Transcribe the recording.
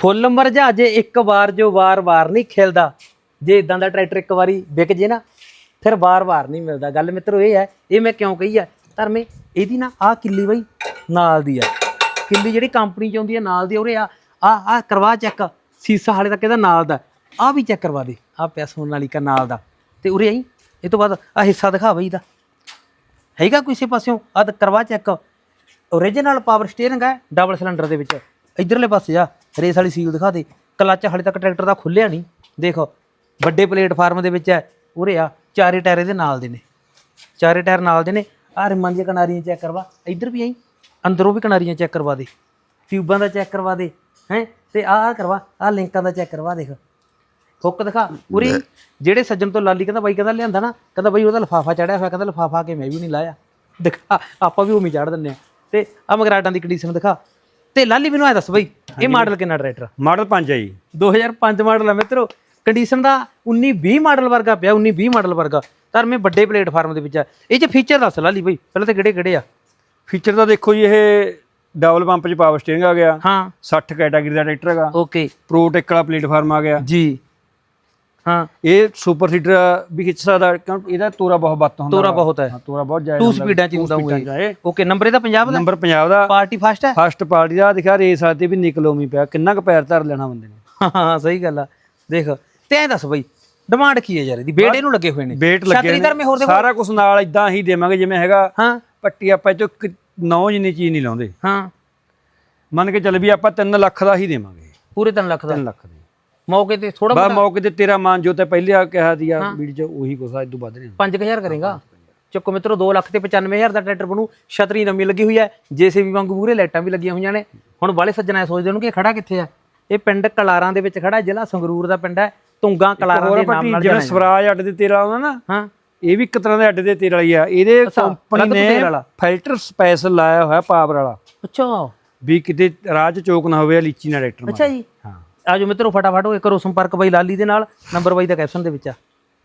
ਫੁੱਲ ਮਰਜਾ ਜੇ ਇੱਕ ਵਾਰ ਜੋ ਵਾਰ-ਵਾਰ ਨਹੀਂ ਖਿਲਦਾ, ਜੇ ਇਦਾਂ ਦਾ ਟਰੈਕਟਰ ਇੱਕ ਵਾਰੀ ਵਿਕ ਜੇ ਨਾ, ਫਿਰ ਵਾਰ-ਵਾਰ ਨਹੀਂ ਮਿਲਦਾ। ਗੱਲ ਮਿੱਤਰੋ ਇਹ ਹੈ, ਇਹ ਮੈਂ ਕਿਉਂ ਕਹੀ ਆ ਧਰਮੇ, ਇਹਦੀ ਨਾ ਆਹ ਕਿੱਲੀ ਬਈ ਨਾਲ ਦੀ ਆ। ਕਿੱਲੀ ਜਿਹੜੀ ਕੰਪਨੀ ਚ ਆਉਂਦੀ ਆ, ਨਾਲ ਦੀ ਉਰੇ ਆ ਆ ਆ ਕਰਵਾ ਚੈੱਕ ਸੀਸਾ ਹਾਲੇ ਤੱਕ ਇਹਦਾ ਨਾਲ ਦਾ। ਆ ਵੀ ਚੈੱਕ ਕਰਵਾ ਦੇ ਆ ਪਿਆ ਸੋਨਾਲੀਕਾ ਨਾਲ ਦਾ। ਤੇ ਉਰੇ ਆਈ, ਇਹ ਤੋਂ ਬਾਅਦ ਆ ਹਿੱਸਾ ਦਿਖਾ ਬਈ ਇਹਦਾ। ਹੈਗਾ ਕਿਸੇ ਪਾਸਿਓਂ? ਆ ਕਰਵਾ ਚੈੱਕ ਓਰੀਜਨਲ ਪਾਵਰ ਸਟੀਅਰਿੰਗ ਹੈ ਡਬਲ ਸਿਲੰਡਰ ਦੇ ਵਿੱਚ। ਇਧਰਲੇ ਪਾਸੇ ਆ, ਰੇਸ ਵਾਲੀ ਸੀਲ ਦਿਖਾ ਦੇ। ਕਲੱਚ ਹਾਲੇ ਤੱਕ ਟਰੈਕਟਰ ਦਾ ਖੁੱਲਿਆ ਨਹੀਂ। ਦੇਖੋ, ਵੱਡੇ ਪਲੇਟਫਾਰਮ ਦੇ ਵਿੱਚ ਹੈ, ਉਰੇ ਆ, ਚਾਰੇ ਟਾਇਰ ਇਹਦੇ ਨਾਲ ਦੇ ਨੇ। ਚਾਰੇ ਟਾਇਰ ਨਾਲ ਦੇ ਨੇ। ਆ ਰਿਮਾਂ ਦੀਆਂ ਕਿਨਾਰੀਆਂ ਚੈੱਕ ਕਰਵਾ। ਇੱਧਰ ਵੀ ਆਈ, ਅੰਦਰੋਂ ਵੀ ਕਿਨਾਰੀਆਂ ਚੈੱਕ ਕਰਵਾ ਦੇ। ਟਿਊਬਾਂ ਦਾ ਚੈੱਕ ਕਰਵਾ ਦੇ, ਹੈ? ਤੇ ਆਹ ਆਹ ਕਰਵਾ, ਆਹ ਲਿੰਕਾਂ ਦਾ ਚੈੱਕ ਕਰਵਾ ਦੇਖ। ਹੁੱਕ ਦਿਖਾ, ਉਰੀ ਜਿਹੜੇ ਸੱਜਣ ਤੋਂ ਲਾਲੀ ਕਹਿੰਦਾ ਬਾਈ ਕਹਿੰਦਾ ਲਿਆਂਦਾ ਨਾ, ਕਹਿੰਦਾ ਬਾਈ ਉਹਦਾ ਲਫਾਫਾ ਚੜਿਆ ਹੋਇਆ, ਕਹਿੰਦਾ ਲਫਾਫਾ ਕੇ ਮੈਂ ਵੀ ਨਹੀਂ ਲਾਇਆ। ਦਿਖਾ, ਆਪਾਂ ਵੀ ਉਮੀ ਚੜ ਦਿੰਨੇ ਆ। ਤੇ ਆ ਮਗਰਾਟਾਂ ਦੀ ਕੰਡੀਸ਼ਨ ਦਿਖਾ। ਤੇ ਲਾਲੀ ਮੈਨੂੰ ਐ ਦੱਸ ਬਾਈ ਇਹ ਮਾਡਲ ਕਿੰਨਾ ਟਰੈਕਟਰ ਮਾਡਲ 5 ਹੈ ਜੀ। 2005 ਮਾਡਲ ਆ ਮਿੱਤਰੋ। ਕੰਡੀਸ਼ਨ ਦਾ 19 20 ਮਾਡਲ ਵਰਗਾ ਪਿਆ 19 20 ਮਾਡਲ ਵਰਗਾ। ਪਰ ਮੈਂ ਵੱਡੇ ਪਲੇਟਫਾਰਮ ਦੇ ਵਿੱਚ ਆ। ਇਹ ਚ ਫੀਚਰ ਦੱਸ ਲਾਲੀ ਬਾਈ ਪਹਿਲਾਂ ਤੇ ਕਿਹੜੇ ਕਿਹੜੇ ਆ? ਫੀਚਰ ਤਾਂ ਦੇਖੋ ਜੀ ਇਹ ਡਬਲ ਪੰਪ 'ਚ ਪਾਵਰ ਸਟੀਅਰਿੰਗ ਆ ਗਿਆ। ਹਾਂ। 60 ਕੈਟਾਗਰੀ ਦਾ ਟਰੈਕਟਰ ਹੈਗਾ। ਓਕੇ ਪ੍ਰੋਟੈਕ ਵਾਲਾ ਪਲੇਟਫਾਰਮ ਆ ਗਿਆ। ਜੀ। ਹਾਂ। ਇਹ ਸੁਪਰ ਸੀਟਰ ਵੀ ਖਿੱਚ ਸਕਦਾ ਕਿਉਂਕਿ ਇਹਦਾ ਤੋਰਾ ਬਹੁਤ ਬੱਤ ਹੁੰਦਾ ਤੋਰਾ ਬਹੁਤ ਹੈ। ਤੋਰਾ ਬਹੁਤ ਜ਼ਿਆਦਾ ਟੂ ਸਪੀਡਾਂ ਚ ਹੁੰਦਾ ਇਹ। ਓਕੇ ਨੰਬਰ ਇਹਦਾ 50 ਦਾ ਨੰਬਰ 50 ਦਾ ਪਾਰਟੀ ਫਸਟ ਹੈ? ਫਸਟ ਪਾਰਟੀ ਦਾ ਦਿਖਾ ਰੇਸ ਆਤੇ ਵੀ ਨਿਕਲੋਮੀ ਪਿਆ। ਕਿੰਨਾ ਕੁ ਪੈਰ ਧਰ ਲੈਣਾ ਬੰਦੇ ਨੇ। ਹਾਂ ਸਹੀ ਗੱਲ ਆ। ਦੇਖ ਤੇ ਐ ਦੱਸ ਬਈ ਡਿਮਾਂਡ ਕੀ ਹੈ ਯਾਰ ਇਹਦੀ? ਬੇਟ ਇਹਨੂੰ ਲੱਗੇ ਹੋਏ ਨੇ। ਵੇਟ ਲੱਗੇ ਮੈਂ ਨੇ। ਸਾਰਾ ਕੁਝ ਨਾਲ ਇਦਾਂ ਹੀ ਦੇਵਾਂਗੇ ਜਿਵੇਂ ਹੈਗਾ ਹਾਂ। ਪੱਟੀ ਆਪਾਂ ਚੋਂ ਨੌ ਜਿੰਨੀ ਚੀਜ਼ ਨਹੀਂ ਲਾਉਂਦੇ। ਹਾਂ। ਮੰਨ ਕੇ ਚੱਲ ਵੀ ਆਪਾਂ 3 ਲੱਖ ਦਾ ਹੀ ਦੇਵਾਂਗੇ। ਪੂਰੇ 3 ਲੱਖ ਦਾ? 3 ਲੱਖ ਦੇ। ਮੌਕੇ ਤੇ ਥੋੜਾ ਬਾ ਮੌਕੇ ਤੇ ਤੇਰਾ ਮਾਨ ਜੋ ਤੇ ਪਹਿਲੇ ਆ ਕਿਹਾ ਸੀ ਆ ਵੀਡੀਓ ਚ ਉਹੀ ਆ ਇਦੋਂ ਵੱਧ ਨਹੀਂ 5000 ਕਰੇਗਾ। ਚੱਕੋ ਮਿੱਤਰੋ 2 ਲੱਖ ਤੇ 95000 ਦਾ ਟਰੈਕਟਰ ਬਣੂ। ਛਤਰੀ ਨਵੀਂ ਲੱਗੀ ਹੋਈ ਹੈ। ਜੇਸੀਬੀ ਵਾਂਗੂ ਮੂਰੇ ਲਾਈਟਾਂ ਵੀ ਲੱਗੀਆਂ ਹੋਈਆਂ ਨੇ। ਹੁਣ ਬਾਲੇ ਸੱਜਣਾ ਸੋਚਦੇ ਹੋਣ ਕਿ ਇਹ ਖੜਾ ਕਿੱਥੇ ਆ? ਇਹ ਪਿੰਡ ਕਲਾਰਾਂ ਦੇ ਵਿੱਚ ਖੜਾ ਜ਼ਿਲ੍ਹਾ ਸੰਗਰੂਰ ਦਾ ਪਿੰਡ ਹੈ। ਤੁੰਗਾ ਕਲਾਰਾਂ ਦੇ ਨਾਮ ਨਾਲ ਜਾਣਿਆ ਸਵਰਾਜ ਅੱਡ ਦੇ ਤੇਲ ਆਉਂਦਾ ਨਾ ਹਾਂ। ਇਹ ਵੀ ਇੱਕ ਤਰ੍ਹਾਂ ਦੇ ਅੱਡ ਦੇ ਤੇਲ ਵਾਲੀ ਆ। ਇਹਦੇ ਕੰਪਨੀ ਨੇ। ਫਿਲਟਰ ਸਪੈਸ਼ਲ ਲਾਇਆ ਹੋਇਆ ਪਾਵਰ ਵਾਲਾ। ਅੱਛਾ। ਵੀ ਕਿਤੇ ਚ ਚੋਕ ਨਾ ਹੋਵੇ ਲੀਚੀ ਨਾਲ ਟਰੈਕਟਰ ਅੱਛਾ ਜੀ। ਹਾਂ। ਆਜੋ ਮਿੱਤਰੋ, ਫਟਾਫਟ ਹੋਏ ਕਰੋ ਸੰਪਰਕ ਬਾਈ ਲਾਲੀ ਦੇ ਨਾਲ, ਨੰਬਰ ਬਾਈ ਦਾ ਕੈਪਸ਼ਨ ਦੇ ਵਿੱਚ ਆ।